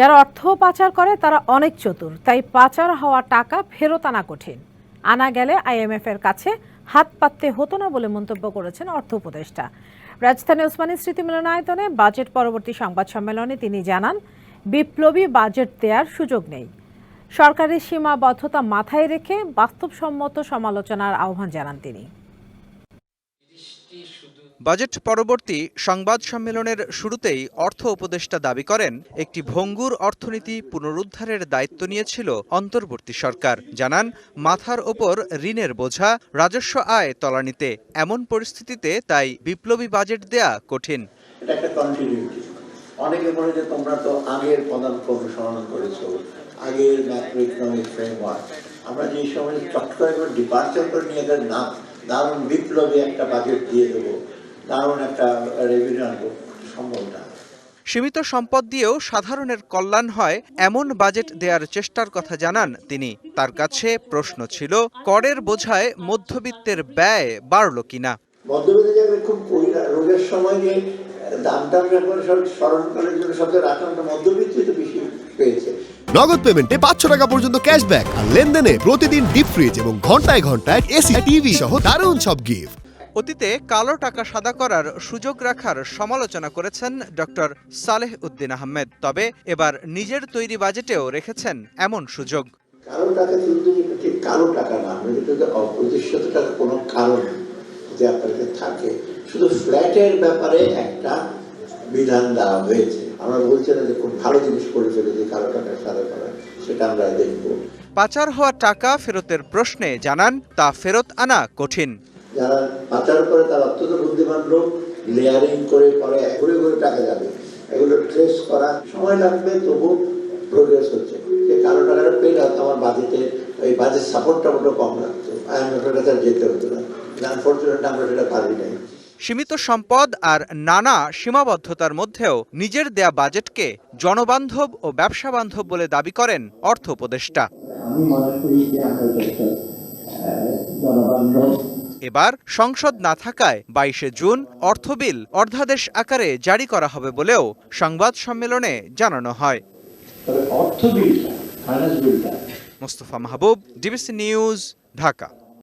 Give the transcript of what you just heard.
যারা অর্থ পাচার করে, তারা অনেক চতুর। তাই পাচার হওয়া টাকা ফেরত আনা কঠিন। আনা গেলে আইএমএফ এর কাছে হাত পাততে হতো না বলে মন্তব্য করেছেন অর্থ উপদেষ্টা। রাজধানী ওসমানী স্মৃতি মিলনায়তনে বাজেট পরবর্তী সংবাদ সম্মেলনে তিনি জানান, বিপ্লবী বাজেট দেওয়ার সুযোগ নেই। সরকারের সীমাবদ্ধতা মাথায় রেখে বাস্তবসম্মত সমালোচনার আহ্বান জানান তিনি। বাজেট পরবর্তী সংবাদ সম্মেলনের শুরুতেই অর্থ উপদেষ্টা দাবি করেন, একটি ভঙ্গুর অর্থনীতি পুনরুদ্ধারের দায়িত্ব নিয়েছিল অন্তর্বর্তী সরকার। জানান, মাথার ওপর ঋণের বোঝা, রাজস্ব আয় তলানিতে। এমন পরিস্থিতিতে তাই বিপ্লবী বাজেট দেয়া কঠিন। অনেকে বলে যে তোমরা তো আগের অনুসরণ করেছ, আগের ম্যাক্রো ইকোনমিক ফ্রেমওয়ার্ক আমরা যে সময় চট করে ডিপার্চার করে নিয়ে না দারুণ বিপ্লবী একটা বাজেট দিয়ে দেবো। দারুণ একটা রেভিনিউ আনব। সম্ভব না। সীমিত সম্পদ দিয়েও সাধারণের কল্যাণ হয় এমন বাজেট দেওয়ার চেষ্টার কথা জানান তিনি। তার কাছে প্রশ্ন ছিল করের বোঝায় মধ্যবিত্তের ব্যয় বাড়ল কিনা? মধ্যবিত্ত যাবে খুব রোগের সময় যে দাম টাম ব্যাপারে সব স্মরণ করার জন্য সবচেয়ে রাখলাম মধ্যবিত্তই তো বেশি পেয়েছে। নগদ পেমেন্টে পাঁচশো টাকা পর্যন্ত ক্যাশব্যাক আর লেনদেনে প্রতিদিন ডিপ ফ্রিজ এবং ঘন্টায় ঘন্টায় এসি টিভি সহ দারুণ সব গিফট অতীতে কালো টাকা সাদা করার সুযোগ রাখার সমালোচনা করেছেন ডক্টর সালেহ উদ্দিন আহমেদ। তবে এবার নিজের তৈরি বাজেটেও রেখেছেন এমন সুযোগ। কালো টাকা কিন্তু ঠিক কালো টাকা না মানে অপ্রতিষ্ঠিত টাকা কোনো কারণ যে আপনাকে থাকে। শুধু ফ্ল্যাটের ব্যাপারে একটা বিধান দেওয়া হয়েছে। আমরা বলছি না যে খুব ভালো জিনিস করে ফেলেছি কালো টাকা সাদা করা সেটা আমরা দেখব। পাচার হওয়া টাকা ফেরতের প্রশ্নে জানান তা ফেরত আনা কঠিন। যারা পাচার করে তারা অত্যন্ত বুদ্ধিমান লোক লেয়ারিং করে পরে ঘুরে ঘুরে টাকা যাবে। এগুলো ট্রেস করা সময় লাগবে তবু প্রোগ্রেস হচ্ছে। যে কালো টাকাটা পেলে হয়তো আমার বাজেটে ওই বাজেট সাপোর্টটা মোটো কম লাগতো। আইএমএফের কাছে যেতে হতো না। আনফর্চুনেট আমরা সেটা পারি নাই। সীমিত সম্পদ আর নানা সীমাবদ্ধতার মধ্যেও নিজের দেয়া বাজেটকে জনবান্ধব ও ব্যবসা বান্ধব বলে দাবি করেন অর্থ উপদেষ্টা। এবার সংসদ না থাকায় বাইশে জুন অর্থ বিল অর্ধাদেশ আকারে জারি করা হবে বলেও সংবাদ সম্মেলনে জানানো হয়। Mostafa Mahbub DBC news Dhaka.